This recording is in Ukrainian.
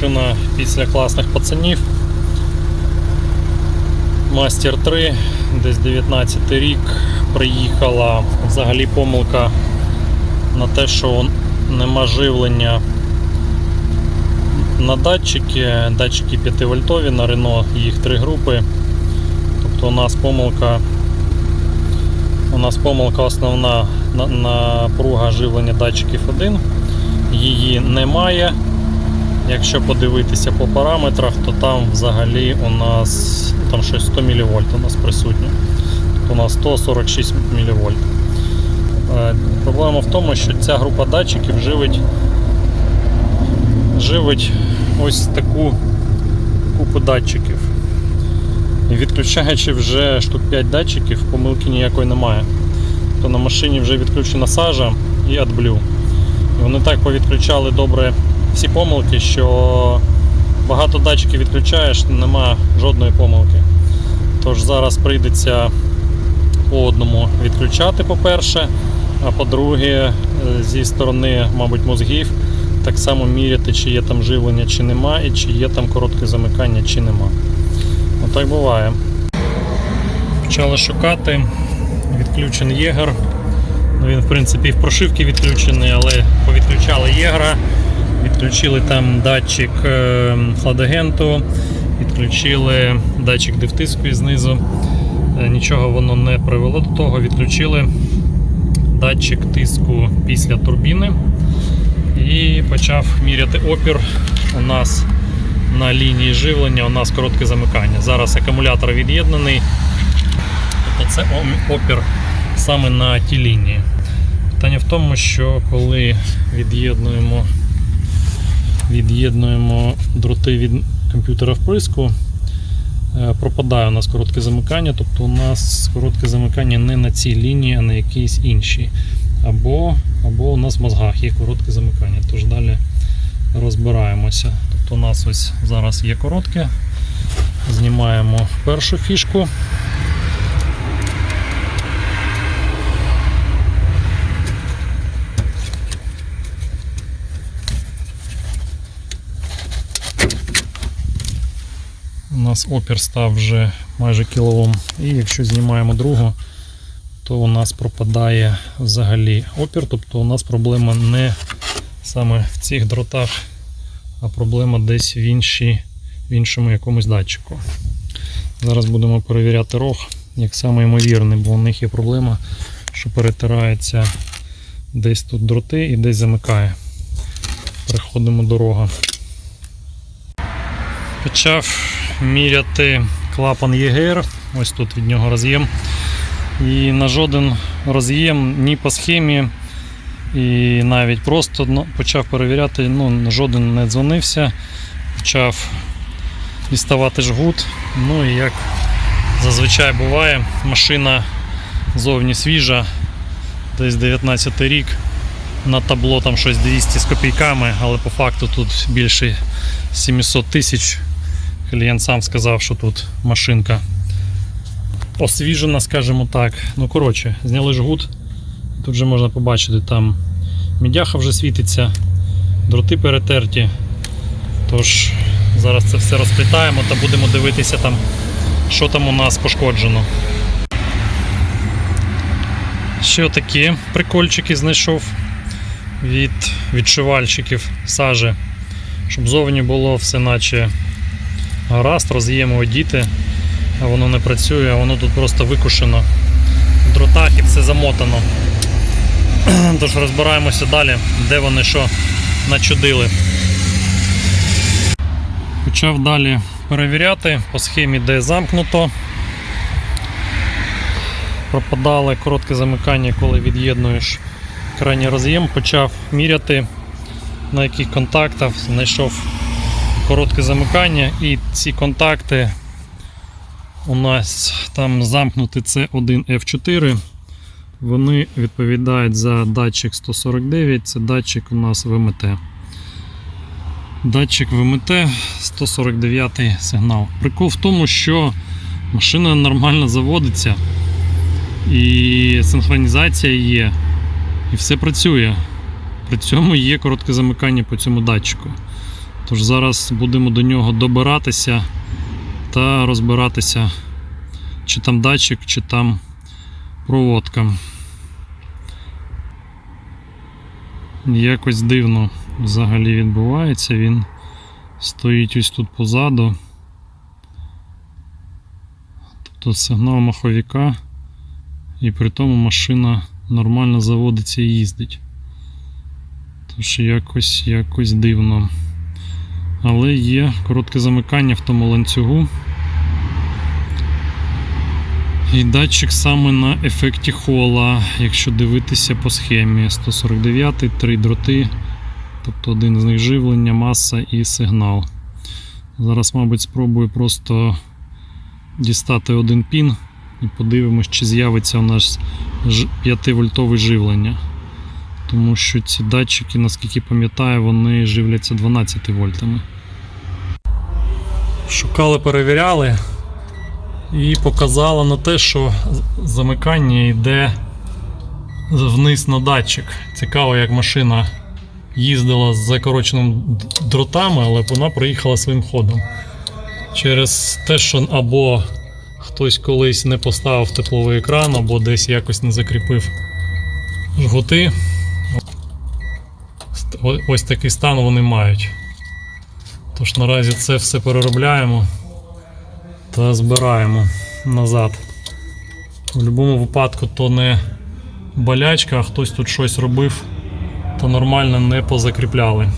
машина після класних пацанів. Мастер 3, десь 19 рік, приїхала взагалі помилка на те, що нема живлення на датчики, датчики 5 вольтові на Renault, їх три групи. Тобто у нас помилка, у нас помилка основна на- напруга живлення датчиків 1. Її немає. Якщо подивитися по параметрах, то там взагалі у нас там щось 100 мВ у нас присутнє. Тобто у нас 146 мВ. Е, Проблема в тому, що ця група датчиків живить, живить ось таку купу датчиків. І відключаючи вже штук 5 датчиків, помилки ніякої немає. То на машині вже відключена сажа і AdBlue. І вони так повідключали добре всі помилки, що багато датчиків відключаєш, нема жодної помилки. Тож зараз прийдеться по одному відключати, по-перше, а по-друге, е, зі сторони, мабуть, мозгів, так само міряти, чи є там живлення, чи нема, і чи є там коротке замикання, чи нема. Отак буває. Почали шукати. Відключений єгер. Ну, Він, в принципі, і в прошивці відключений, але повідключали єгра, відключили там датчик е, хладагенту, відключили датчик дифтиску знизу. Е, Нічого воно не привело до того. Відключили датчик тиску після турбіни і почав міряти опір. У нас на лінії живлення у нас коротке замикання. Зараз акумулятор від'єднаний. Тобто це опір саме на тій лінії. Питання в тому, що коли від'єднуємо, від'єднуємо дроти від комп'ютера вприску, е, пропадає у нас коротке замикання, тобто у нас коротке замикання не на цій лінії, а на якійсь іншій. Або, або у нас в мозгах є коротке замикання. Тож далі розбираємося. Тобто у нас ось зараз є коротке. Знімаємо першу фішку. У нас опір став вже майже кілоом. І якщо знімаємо другу, то у нас пропадає взагалі опір. Тобто у нас проблема не саме в цих дротах, а проблема десь в, іншій, в іншому якомусь датчику. Зараз будемо перевіряти рог, як саме ймовірний, бо у них є проблема, що перетирається десь тут дроти і десь замикає. Переходимо до рога. Почав міряти клапан ЄГР. Ось тут від нього роз'єм. І на жоден роз'єм ні по схемі, і навіть просто ну, почав перевіряти, ну, жоден не дзвонився. Почав діставати жгут. Ну і як зазвичай буває, машина зовні свіжа, десь 19 рік. На табло там щось 200 з копійками, але по факту тут більше 700 тисяч. Клієнт сам сказав, що тут машинка освіжена, скажімо так. Ну, коротше, зняли жгут. Тут вже можна побачити, там мідяха вже світиться, дроти перетерті. Тож, зараз це все розплітаємо та будемо дивитися, там, що там у нас пошкоджено. Ще такі прикольчики знайшов від відшивальщиків сажі, щоб зовні було все наче гаразд, роз'єми одіти, воно не працює, воно тут просто викушено в дротах і все замотано. Тож розбираємося далі, де вони що начудили. Почав далі перевіряти по схемі, де замкнуто. Пропадали коротке замикання, коли від'єднуєш крайній роз'єм, почав міряти на яких контактах, знайшов коротке замикання і ці контакти у нас там замкнуті C1 F4. Вони відповідають за датчик 149, це датчик у нас ВМТ. Датчик ВМТ 149 сигнал. Прикол в тому, що машина нормально заводиться і синхронізація є, і все працює. При цьому є коротке замикання по цьому датчику. Тож зараз будемо до нього добиратися та розбиратися, чи там датчик, чи там проводка. Якось дивно взагалі відбувається. Він стоїть ось тут позаду. Тобто сигнал маховика, і при тому машина нормально заводиться і їздить. Тож якось, якось дивно. Але є коротке замикання в тому ланцюгу. І датчик саме на ефекті хола, якщо дивитися по схемі 149, три дроти, тобто один з них живлення, маса і сигнал. Зараз, мабуть, спробую просто дістати один пін і подивимось, чи з'явиться у нас 5-вольтове живлення. Тому що ці датчики, наскільки пам'ятаю, вони живляться 12 вольтами. Шукали, перевіряли і показало на те, що замикання йде вниз на датчик. Цікаво, як машина їздила з закороченими дротами, але вона приїхала своїм ходом. Через те, що або хтось колись не поставив тепловий екран, або десь якось не закріпив жгути. Ось такий стан вони мають. Тож наразі це все переробляємо та збираємо назад. В будь-якому випадку то не болячка, а хтось тут щось робив, то нормально не позакріпляли.